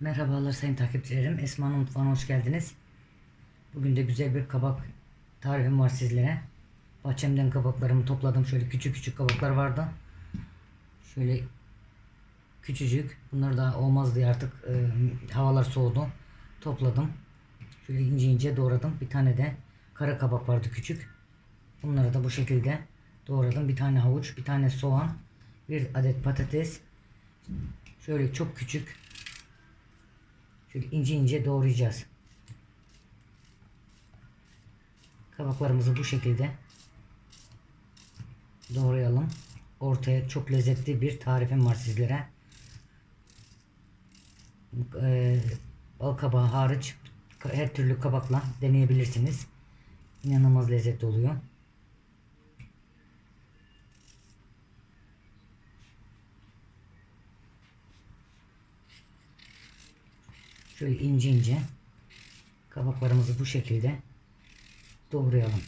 Merhabalar sayın takipçilerim. Esma'nın mutfağına hoş geldiniz. Bugün de güzel bir kabak tarifim var sizlere. Bahçemden kabaklarımı topladım. Şöyle küçük küçük kabaklar vardı. Şöyle küçücük. Bunlar da olmaz diye artık e, havalar soğudu. Topladım. Şöyle ince ince doğradım. Bir tane de kara kabak vardı küçük. Bunları da bu şekilde doğradım. Bir tane havuç, bir tane soğan, bir adet patates. Şöyle çok küçük Şöyle ince ince doğrayacağız. Kabaklarımızı bu şekilde doğrayalım. Ortaya çok lezzetli bir tarifim var sizlere. Ee, bal kabağı hariç her türlü kabakla deneyebilirsiniz. İnanılmaz lezzetli oluyor. Şöyle ince ince kabaklarımızı bu şekilde doğrayalım.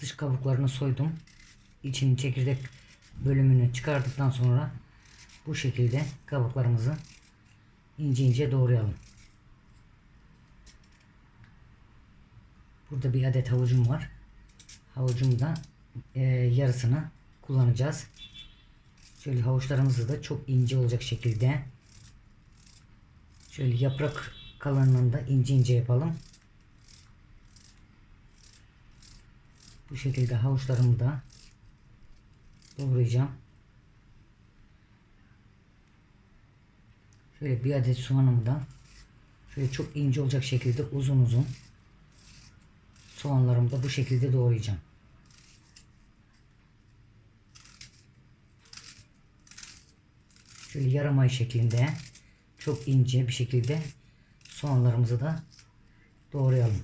Dış kabuklarını soydum. İçinin çekirdek bölümünü çıkardıktan sonra bu şekilde kabuklarımızı ince ince doğrayalım. Burada bir adet havucum var. Havucumda e, yarısını kullanacağız. Şöyle havuçlarımızı da çok ince olacak şekilde şöyle yaprak kalınlığında ince ince yapalım. Bu şekilde havuçlarımı da doğrayacağım. Şöyle bir adet soğanımı da şöyle çok ince olacak şekilde uzun uzun soğanlarımı da bu şekilde doğrayacağım. Şöyle yarım ay şeklinde çok ince bir şekilde soğanlarımızı da doğrayalım.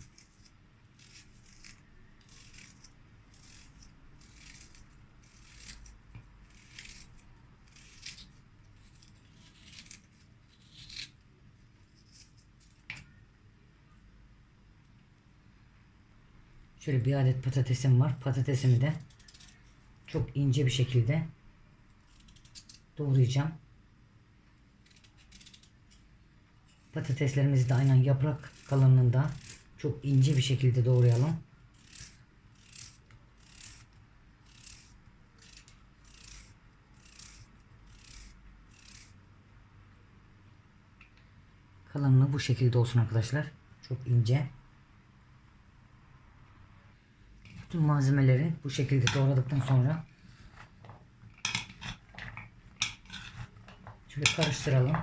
Şöyle bir adet patatesim var. Patatesimi de çok ince bir şekilde doğrayacağım. Patateslerimizi de aynen yaprak kalınlığında çok ince bir şekilde doğrayalım. Kalınlığı bu şekilde olsun arkadaşlar. Çok ince. Bütün malzemeleri bu şekilde doğradıktan sonra şöyle karıştıralım.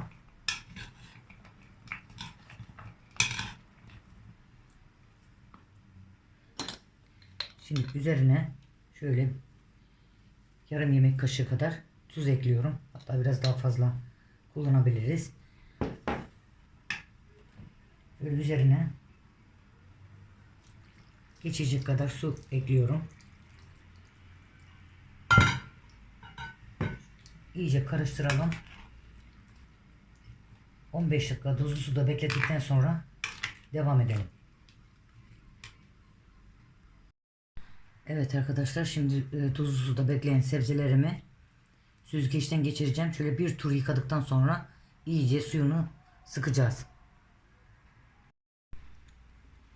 Şimdi üzerine şöyle yarım yemek kaşığı kadar tuz ekliyorum. Hatta biraz daha fazla kullanabiliriz. Böyle üzerine geçecek kadar su ekliyorum. İyice karıştıralım. 15 dakika tuzlu suda beklettikten sonra devam edelim. Evet arkadaşlar şimdi e, tuzlu suda bekleyen sebzelerimi süzgeçten geçireceğim. Şöyle bir tur yıkadıktan sonra iyice suyunu sıkacağız.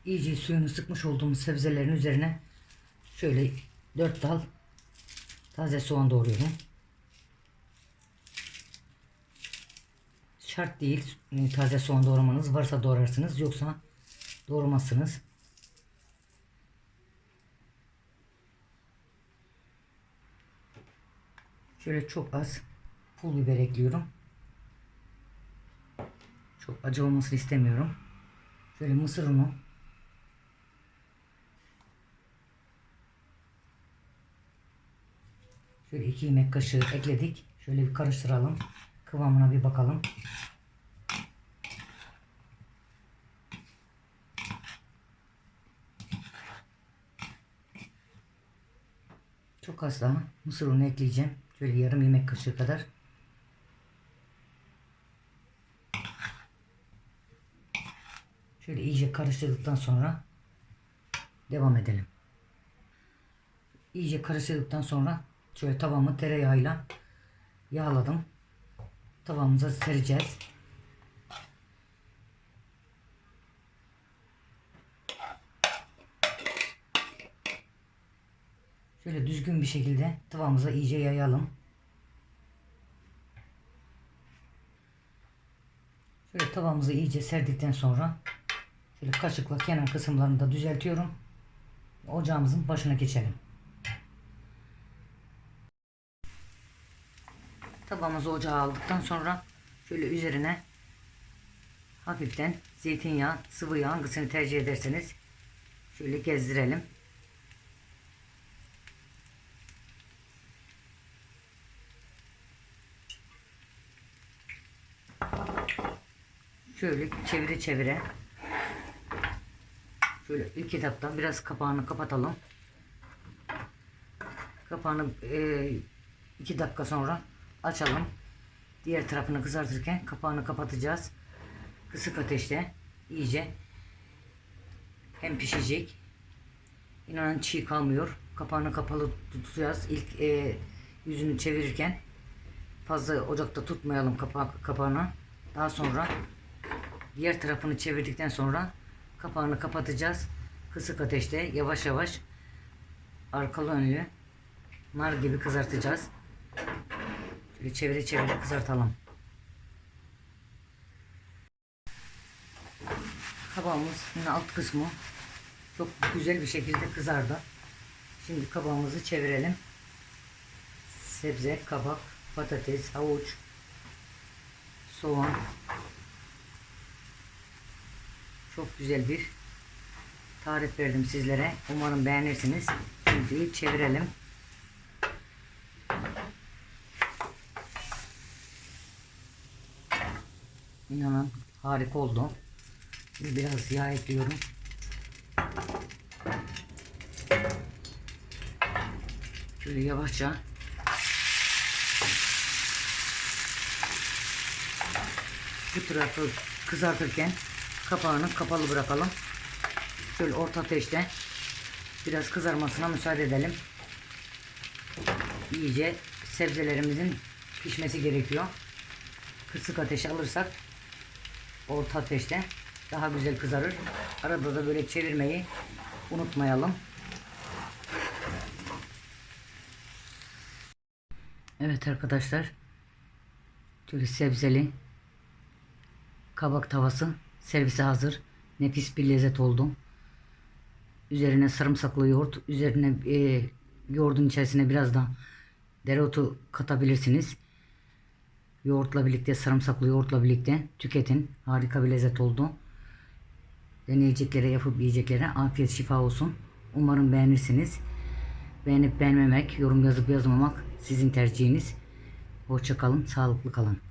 İyice suyunu sıkmış olduğumuz sebzelerin üzerine şöyle 4 dal taze soğan doğruyorum. Şart değil e, taze soğan doğramanız varsa doğrarsınız yoksa doğramazsınız. Şöyle çok az pul biber ekliyorum. Çok acı olmasını istemiyorum. Şöyle mısır unu. Şöyle iki yemek kaşığı ekledik. Şöyle bir karıştıralım. Kıvamına bir bakalım. Çok az daha mısır unu ekleyeceğim. Şöyle yarım yemek kaşığı kadar. Şöyle iyice karıştırdıktan sonra devam edelim. İyice karıştırdıktan sonra şöyle tavamı tereyağıyla yağladım. tavamıza sereceğiz. Şöyle düzgün bir şekilde tavamıza iyice yayalım. Şöyle tavamızı iyice serdikten sonra şöyle kaşıkla kenar kısımlarını da düzeltiyorum. Ocağımızın başına geçelim. Tabağımızı ocağa aldıktan sonra şöyle üzerine hafiften zeytinyağı, sıvı yağ hangisini tercih ederseniz şöyle gezdirelim. Şöyle çevire çevire şöyle ilk etapta biraz kapağını kapatalım. Kapağını e, iki dakika sonra açalım. Diğer tarafını kızartırken kapağını kapatacağız. Kısık ateşte iyice hem pişecek. İnanın çiğ kalmıyor. Kapağını kapalı tutacağız. İlk e, yüzünü çevirirken fazla ocakta tutmayalım kapağı, kapağını. Daha sonra diğer tarafını çevirdikten sonra kapağını kapatacağız. Kısık ateşte yavaş yavaş arkalı önlü nar gibi kızartacağız. Şöyle çevire çevire kızartalım. Kabağımızın alt kısmı çok güzel bir şekilde kızardı. Şimdi kabağımızı çevirelim. Sebze, kabak, patates, havuç, soğan. Çok güzel bir tarif verdim sizlere. Umarım beğenirsiniz. Şimdi çevirelim. İnanın harika oldu. Şimdi biraz yağ ekliyorum. Şöyle yavaşça bu tarafı kızartırken kapağını kapalı bırakalım. Şöyle orta ateşte biraz kızarmasına müsaade edelim. İyice sebzelerimizin pişmesi gerekiyor. Kısık ateşe alırsak orta ateşte daha güzel kızarır. Arada da böyle çevirmeyi unutmayalım. Evet arkadaşlar. Şöyle sebzeli kabak tavası servise hazır. Nefis bir lezzet oldu. Üzerine sarımsaklı yoğurt, üzerine e, yoğurdun içerisine biraz da dereotu katabilirsiniz. Yoğurtla birlikte, sarımsaklı yoğurtla birlikte tüketin. Harika bir lezzet oldu. Deneyeceklere, yapıp yiyeceklere afiyet şifa olsun. Umarım beğenirsiniz. Beğenip beğenmemek, yorum yazıp yazmamak sizin tercihiniz. Hoşça kalın, sağlıklı kalın.